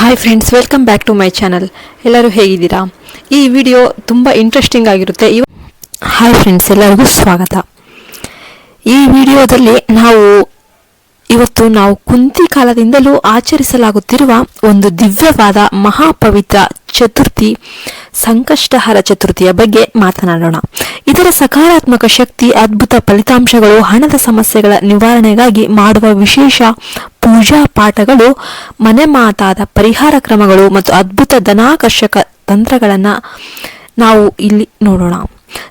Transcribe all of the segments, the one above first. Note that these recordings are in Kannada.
Hi friends welcome back to my channel ಎಲ್ಲರೂ ಹೇಗಿದ್ದೀರಾ? ಈ ವಿಡಿಯೋ ತುಂಬ ಇಂಟ್ರೆಸ್ಟಿಂಗ್ ಆಗಿರುತ್ತೆ. ಇವ ಹಾಯ್ ಫ್ರೆಂಡ್ಸ್ ಎಲ್ಲರಿಗೂ ಸ್ವಾಗತ. ಈ ವಿಡಿಯೋದಲ್ಲಿ ನಾವು ಇವತ್ತು ನಾವು ಕುಂತಿ ಕಾಲದಿಂದಲೂ ಆಚರಿಸಲಾಗುತ್ತಿರುವ ಒಂದು ದಿವ್ಯವಾದ ಮಹಾಪವಿತ್ರ ಚತುರ್ಥಿ, ಸಂಕಷ್ಟಹರ ಚತುರ್ಥಿಯ ಬಗ್ಗೆ ಮಾತನಾಡೋಣ. ಇದರ ಸಕಾರಾತ್ಮಕ ಶಕ್ತಿ, ಅದ್ಭುತ ಫಲಿತಾಂಶಗಳು, ಹಣದ ಸಮಸ್ಯೆಗಳ ನಿವಾರಣೆಗಾಗಿ ಮಾಡುವ ವಿಶೇಷ ಪೂಜಾ ಪಾಠಗಳು, ಮನೆ ಮಾತಾದ ಪರಿಹಾರ ಕ್ರಮಗಳು ಮತ್ತು ಅದ್ಭುತ ಧನಾಕರ್ಷಕ ತಂತ್ರಗಳನ್ನು ನಾವು ಇಲ್ಲಿ ನೋಡೋಣ.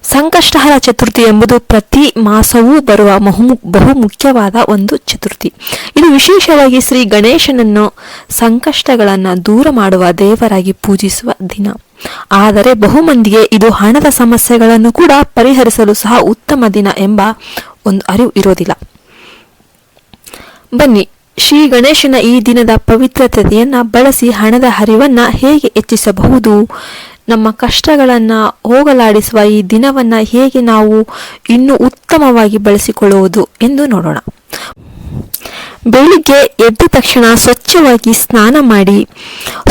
ಸಂಕಷ್ಟಹರ ಚತುರ್ಥಿ ಎಂಬುದು ಪ್ರತಿ ಮಾಸವೂ ಬರುವ ಬಹು ಮುಖ್ಯವಾದ ಒಂದು ಚತುರ್ಥಿ. ಇದು ವಿಶೇಷವಾಗಿ ಶ್ರೀ ಗಣೇಶನನ್ನು ಸಂಕಷ್ಟಗಳನ್ನು ದೂರ ಮಾಡುವ ದೇವರಾಗಿ ಪೂಜಿಸುವ ದಿನ. ಆದರೆ ಬಹುಮಂದಿಗೆ ಇದು ಹಣದ ಸಮಸ್ಯೆಗಳನ್ನು ಕೂಡ ಪರಿಹರಿಸಲು ಸಹ ಉತ್ತಮ ದಿನ ಎಂಬ ಒಂದು ಅರಿವು ಇರೋದಿಲ್ಲ. ಬನ್ನಿ, ಶ್ರೀ ಗಣೇಶನ ಈ ದಿನದ ಪವಿತ್ರತೆಯನ್ನ ಬಳಸಿ ಹಣದ ಹರಿವನ್ನ ಹೇಗೆ ಹೆಚ್ಚಿಸಬಹುದು? ನಮ್ಮ ಕಷ್ಟಗಳನ್ನು ಹೋಗಲಾಡಿಸುವ ಈ ದಿನವನ್ನ ಹೇಗೆ ನಾವು ಇನ್ನೂ ಉತ್ತಮವಾಗಿ ಬಳಸಿಕೊಳ್ಳುವುದು ಎಂದು ನೋಡೋಣ. ಬೆಳಿಗ್ಗೆ ಎದ್ದ ತಕ್ಷಣ ಸ್ವಚ್ಛವಾಗಿ ಸ್ನಾನ ಮಾಡಿ,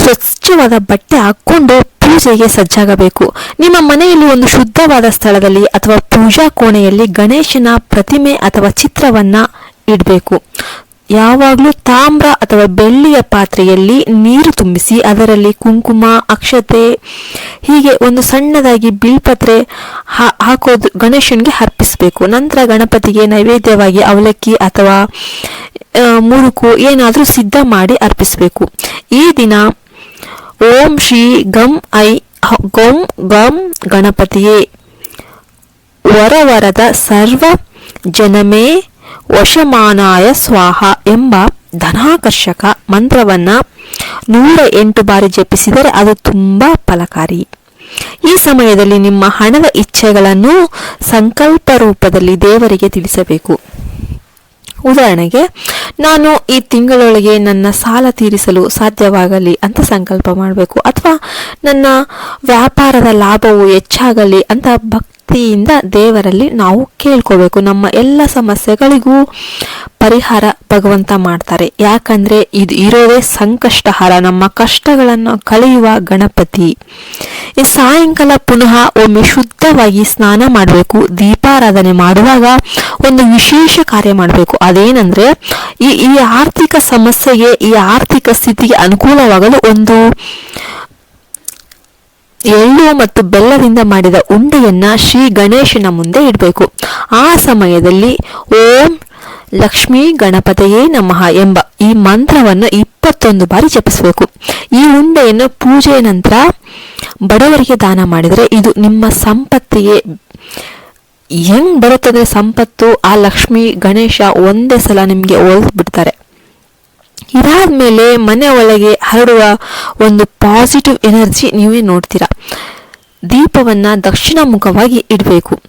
ಸ್ವಚ್ಛವಾದ ಬಟ್ಟೆ ಹಾಕ್ಕೊಂಡು ಪೂಜೆಗೆ ಸಜ್ಜಾಗಬೇಕು. ನಿಮ್ಮ ಮನೆಯಲ್ಲಿ ಒಂದು ಶುದ್ಧವಾದ ಸ್ಥಳದಲ್ಲಿ ಅಥವಾ ಪೂಜಾ ಕೋಣೆಯಲ್ಲಿ ಗಣೇಶನ ಪ್ರತಿಮೆ ಅಥವಾ ಚಿತ್ರವನ್ನ ಇಡಬೇಕು. ಯಾವಾಗಲೂ ತಾಮ್ರ ಅಥವಾ ಬೆಳ್ಳಿಯ ಪಾತ್ರೆಯಲ್ಲಿ ನೀರು ತುಂಬಿಸಿ ಅದರಲ್ಲಿ ಕುಂಕುಮ, ಅಕ್ಷತೆ, ಹೀಗೆ ಒಂದು ಸಣ್ಣದಾಗಿ ಬಿಲ್ಪತ್ರೆ ಹಾಕೋದು ಗಣೇಶನಿಗೆ ಅರ್ಪಿಸಬೇಕು. ನಂತರ ಗಣಪತಿಗೆ ನೈವೇದ್ಯವಾಗಿ ಅವಲಕ್ಕಿ ಅಥವಾ ಮುರುಕು ಏನಾದರೂ ಸಿದ್ಧ ಮಾಡಿ ಅರ್ಪಿಸಬೇಕು. ಈ ದಿನ ಓಂ ಶ್ರೀ ಗಂ ಐ, ಗಂ ಗಂ ಗಣಪತಿಯೇ. ವರವರದ ಸರ್ವ ಜನಮೇ ವಶಮಾನಾಯ ಸ್ವಾಹ ಎಂಬ ಧನಾಕರ್ಷಕ ಮಂತ್ರವನ್ನ ನೂರ ಎಂಟು ಬಾರಿ ಜಪಿಸಿದರೆ ಅದು ತುಂಬಾ ಫಲಕಾರಿ. ಈ ಸಮಯದಲ್ಲಿ ನಿಮ್ಮ ಹಣದ ಇಚ್ಛೆಗಳನ್ನು ಸಂಕಲ್ಪ ರೂಪದಲ್ಲಿ ದೇವರಿಗೆ ತಿಳಿಸಬೇಕು. ಉದಾಹರಣೆಗೆ, ನಾನು ಈ ತಿಂಗಳೊಳಗೆ ನನ್ನ ಸಾಲ ತೀರಿಸಲು ಸಾಧ್ಯವಾಗಲಿ ಅಂತ ಸಂಕಲ್ಪ ಮಾಡಬೇಕು, ಅಥವಾ ನನ್ನ ವ್ಯಾಪಾರದ ಲಾಭವು ಹೆಚ್ಚಾಗಲಿ ಅಂತ ಭಕ್ತಿಯಿಂದ ದೇವರಲ್ಲಿ ನಾವು ಕೇಳ್ಕೋಬೇಕು. ನಮ್ಮ ಎಲ್ಲ ಸಮಸ್ಯೆಗಳಿಗೂ ಪರಿಹಾರ ಭಗವಂತ ಮಾಡ್ತಾರೆ. ಯಾಕಂದ್ರೆ ಇದು ಇರೋದೇ ಸಂಕಷ್ಟಹಾರ. ನಮ್ಮ ಕಷ್ಟಗಳನ್ನು ಕಳೆಯುವ ಗಣಪತಿ. ಈ ಸಾಯಂಕಾಲ ಪುನಃ ಒಮ್ಮೆ ಶುದ್ಧವಾಗಿ ಸ್ನಾನ ಮಾಡಬೇಕು. ದೀಪಾರಾಧನೆ ಮಾಡುವಾಗ ಒಂದು ವಿಶೇಷ ಕಾರ್ಯ ಮಾಡಬೇಕು. ಅದೇನಂದ್ರೆ ಈ ಈ ಆರ್ಥಿಕ ಸಮಸ್ಯೆಗೆ, ಈ ಆರ್ಥಿಕ ಸ್ಥಿತಿಗೆ ಅನುಕೂಲವಾಗಲು ಒಂದು ಎಳ್ಳು ಮತ್ತು ಬೆಲ್ಲದಿಂದ ಮಾಡಿದ ಉಂಡೆಯನ್ನ ಶ್ರೀ ಗಣೇಶನ ಮುಂದೆ ಇಡಬೇಕು. ಆ ಸಮಯದಲ್ಲಿ ಓಂ ಲಕ್ಷ್ಮೀ ಗಣಪತಿಯೇ ನಮಃ ಎಂಬ ಈ ಮಂತ್ರವನ್ನು ಇಪ್ಪತ್ತೊಂದು ಬಾರಿ ಜಪಿಸಬೇಕು. ಈ ಉಂಡೆಯನ್ನು ಪೂಜೆಯ ನಂತರ ಬಡವರಿಗೆ ದಾನ ಮಾಡಿದರೆ ಇದು ನಿಮ್ಮ ಸಂಪತ್ತಿಗೆ ಹೆಂಗ್ ಬರುತ್ತದೆ ಸಂಪತ್ತು? ಆ ಲಕ್ಷ್ಮಿ ಗಣೇಶ ಒಂದೇ ಸಲ ನಿಮಗೆ ಒಲ್ದು ಬಿಡ್ತಾರೆ ಇದಾದ್ಮೇಲೆ ಮನೆ ಒಳಗೆ ಹರಡುವ ಒಂದು ಪಾಸಿಟಿವ್ ಎನರ್ಜಿ ನೀವೇ ನೋಡ್ತೀರಾ. ದೀಪವನ್ನ ದಕ್ಷಿಣ ಮುಖವಾಗಿ ಇಡಬೇಕು.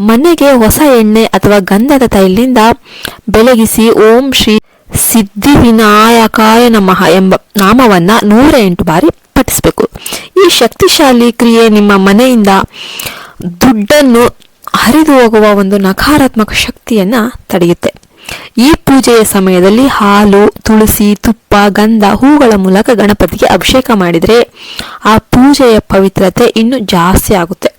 ಮನೆಗೆ ಹೊಸ ಎಣ್ಣೆ ಅಥವಾ ಗಂಧದ ತೈಲದಿಂದ ಬೆಳಗಿಸಿ ಓಂ ಶ್ರೀ ಸಿದ್ಧಿ ವಿನಾಯಕಾಯ ನಮಃ ಎಂಬ ನಾಮವನ್ನ ನೂರ ಎಂಟು ಬಾರಿ ಪಠಿಸಬೇಕು. ಈ ಶಕ್ತಿಶಾಲಿ ಕ್ರಿಯೆ ನಿಮ್ಮ ಮನೆಯಿಂದ ದುಡ್ಡನ್ನು ಹರಿದು ಹೋಗುವ ಒಂದು ನಕಾರಾತ್ಮಕ ಶಕ್ತಿಯನ್ನ ತಡೆಯುತ್ತೆ. ಈ ಪೂಜೆಯ ಸಮಯದಲ್ಲಿ ಹಾಲು, ತುಳಸಿ, ತುಪ್ಪ, ಗಂಧ, ಹೂಗಳ ಮೂಲಕ ಗಣಪತಿಗೆ ಅಭಿಷೇಕ ಮಾಡಿದರೆ ಆ ಪೂಜೆಯ ಪವಿತ್ರತೆ ಇನ್ನೂ ಜಾಸ್ತಿ ಆಗುತ್ತೆ.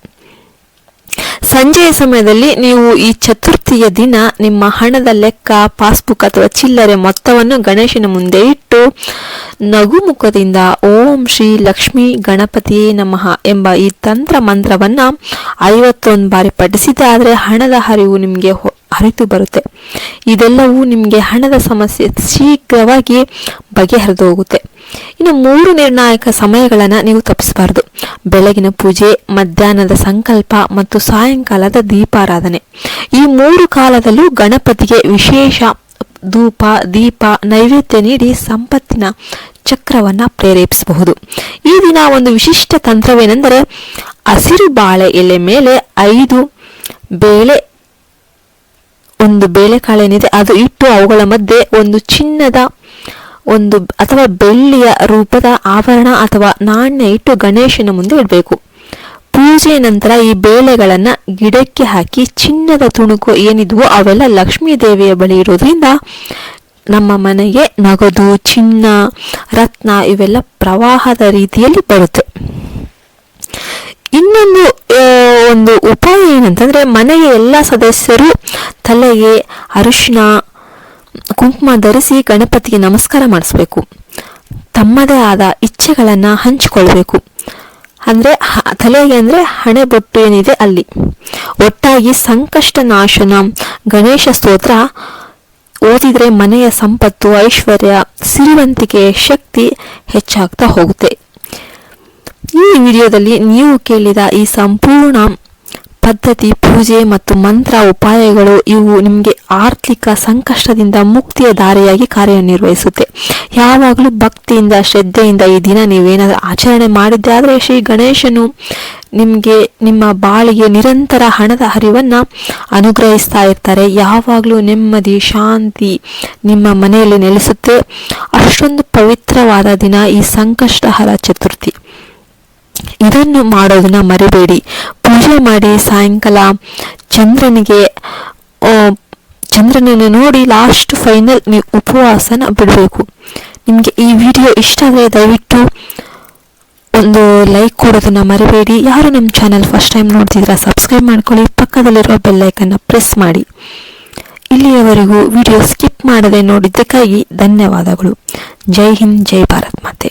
ಸಂಜೆಯ ಸಮಯದಲ್ಲಿ ನೀವು ಈ ಚತುರ್ಥಿಯ ದಿನ ನಿಮ್ಮ ಹಣದ ಲೆಕ್ಕ, ಪಾಸ್ಬುಕ್ ಅಥವಾ ಚಿಲ್ಲರೆ ಮೊತ್ತವನ್ನು ಗಣೇಶನ ಮುಂದೆ ಇಟ್ಟು ನಗುಮುಖದಿಂದ ಓಂ ಶ್ರೀ ಲಕ್ಷ್ಮೀ ಗಣಪತಿಯೇ ನಮಃ ಎಂಬ ಈ ತಂತ್ರ ಮಂತ್ರವನ್ನ ಐವತ್ತೊಂದು ಬಾರಿ ಪಠಿಸಿದೆ ಆದರೆ ಹಣದ ಹರಿವು ನಿಮಗೆ ಹರಿತು ಬರುತ್ತೆ. ಇದೆಲ್ಲವೂ ನಿಮಗೆ ಹಣದ ಸಮಸ್ಯೆ ಶೀಘ್ರವಾಗಿ ಬಗೆಹರಿದು ಹೋಗುತ್ತೆ. ಇನ್ನು ಮೂರು ನಿರ್ಣಾಯಕ ಸಮಯಗಳನ್ನು ನೀವು ತಪ್ಪಿಸಬಾರದು. ಬೆಳಗಿನ ಪೂಜೆ, ಮಧ್ಯಾಹ್ನದ ಸಂಕಲ್ಪ ಮತ್ತು ಸಾಯಂಕಾಲದ ದೀಪಾರಾಧನೆ. ಈ ಮೂರು ಕಾಲದಲ್ಲೂ ಗಣಪತಿಗೆ ವಿಶೇಷ ಧೂಪ, ದೀಪ, ನೈವೇದ್ಯ ನೀಡಿ ಸಂಪತ್ತಿನ ಚಕ್ರವನ್ನ ಪ್ರೇರೇಪಿಸಬಹುದು. ಈ ದಿನ ಒಂದು ವಿಶಿಷ್ಟ ತಂತ್ರವೇನೆಂದರೆ ಹಸಿರು ಬಾಳೆ ಎಲೆ ಮೇಲೆ ಐದು ಬೇಳೆ ಒಂದು ಬೇಳೆಕಾಳೇನಿದೆ ಅದು ಇಟ್ಟು ಅವುಗಳ ಮಧ್ಯೆ ಒಂದು ಚಿನ್ನದ ಒಂದು ಅಥವಾ ಬೆಳ್ಳಿಯ ರೂಪದ ಆಭರಣ ಅಥವಾ ನಾಣ್ಯ ಇಟ್ಟು ಗಣೇಶನ ಮುಂದೆ ಇಡಬೇಕು. ಪೂಜೆಯ ನಂತರ ಈ ಬೇಳೆಗಳನ್ನು ಗಿಡಕ್ಕೆ ಹಾಕಿ ಚಿನ್ನದ ತುಣುಕು ಏನಿದ್ವೋ ಅವೆಲ್ಲ ಲಕ್ಷ್ಮೀ ದೇವಿಯ ಬಳಿ ಇರೋದ್ರಿಂದ ನಮ್ಮ ಮನೆಗೆ ನಗದು, ಚಿನ್ನ, ರತ್ನ ಇವೆಲ್ಲ ಪ್ರವಾಹದ ರೀತಿಯಲ್ಲಿ ಬರುತ್ತೆ. ಇನ್ನೊಂದು ಒಂದು ಉಪಾಯ ಏನಂತಂದ್ರೆ ಮನೆಯ ಎಲ್ಲ ಸದಸ್ಯರು ತಲೆಗೆ ಅರಿಶಿನ, ಕುಂಕುಮ ಧರಿಸಿ ಗಣಪತಿಗೆ ನಮಸ್ಕಾರ ಮಾಡಿಸ್ಬೇಕು. ತಮ್ಮದೇ ಆದ ಇಚ್ಛೆಗಳನ್ನು ಹಂಚಿಕೊಳ್ಬೇಕು. ಅಂದರೆ ತಲೆಗೆ ಅಂದರೆ ಹಣೆ ಬೊಟ್ಟು ಏನಿದೆ ಅಲ್ಲಿ. ಒಟ್ಟಾಗಿ ಸಂಕಷ್ಟ ನಾಶನ, ಗಣೇಶ ಸ್ತೋತ್ರ ಓದಿದ್ರೆ ಮನೆಯ ಸಂಪತ್ತು, ಐಶ್ವರ್ಯ, ಸಿರಿವಂತಿಕೆ, ಶಕ್ತಿ ಹೆಚ್ಚಾಗ್ತಾ ಹೋಗುತ್ತೆ. ಈ ವಿಡಿಯೋದಲ್ಲಿ ನೀವು ಕೇಳಿದ ಈ ಸಂಪೂರ್ಣ ಪದ್ಧತಿ ಪೂಜೆ ಮತ್ತು ಮಂತ್ರ ಉಪಾಯಗಳು ಇವು ನಿಮಗೆ ಆರ್ಥಿಕ ಸಂಕಷ್ಟದಿಂದ ಮುಕ್ತಿಯ ದಾರಿಯಾಗಿ ಕಾರ್ಯನಿರ್ವಹಿಸುತ್ತೆ. ಯಾವಾಗಲೂ ಭಕ್ತಿಯಿಂದ, ಶ್ರದ್ಧೆಯಿಂದ ಈ ದಿನ ನೀವೇನಾದರೂ ಆಚರಣೆ ಮಾಡಿದ್ದೆ ಆದರೆ ಶ್ರೀ ಗಣೇಶನು ನಿಮಗೆ ನಿಮ್ಮ ಬಾಳಿಗೆ ನಿರಂತರ ಹಣದ ಹರಿವನ್ನು ಅನುಗ್ರಹಿಸ್ತಾ ಇರ್ತಾರೆ. ಯಾವಾಗಲೂ ನೆಮ್ಮದಿ, ಶಾಂತಿ ನಿಮ್ಮ ಮನೆಯಲ್ಲಿ ನೆಲೆಸುತ್ತೆ. ಅಷ್ಟೊಂದು ಪವಿತ್ರವಾದ ದಿನ ಈ ಸಂಕಷ್ಟಹರ ಚತುರ್ಥಿ. ಇದನ್ನು ಮಾಡೋದನ್ನ ಮರಿಬೇಡಿ. ಪೂಜೆ ಮಾಡಿ ಸಾಯಂಕಾಲ ಚಂದ್ರನಿಗೆ ಚಂದ್ರನನ್ನು ನೋಡಿ ಲಾಸ್ಟ್ ಫೈನಲ್ ನೀವು ಉಪವಾಸನ ಬಿಡಬೇಕು. ನಿಮಗೆ ಈ ವಿಡಿಯೋ ಇಷ್ಟ ಆದರೆ ದಯವಿಟ್ಟು ಒಂದು ಲೈಕ್ ಕೊಡೋದನ್ನು ಮರಿಬೇಡಿ. ಯಾರು ನಮ್ಮ ಚಾನಲ್ ಫಸ್ಟ್ ಟೈಮ್ ನೋಡ್ತಿದ್ದೀರಾ ಸಬ್ಸ್ಕ್ರೈಬ್ ಮಾಡ್ಕೊಳ್ಳಿ. ಪಕ್ಕದಲ್ಲಿರುವ ಬೆಲ್ಲೈಕನ್ನು ಪ್ರೆಸ್ ಮಾಡಿ. ಇಲ್ಲಿಯವರೆಗೂ ವಿಡಿಯೋ ಸ್ಕಿಪ್ ಮಾಡದೆ ನೋಡಿದ್ದಕ್ಕಾಗಿ ಧನ್ಯವಾದಗಳು. ಜೈ ಹಿಂದ್, ಜೈ ಭಾರತ್ ಮಾತೆ.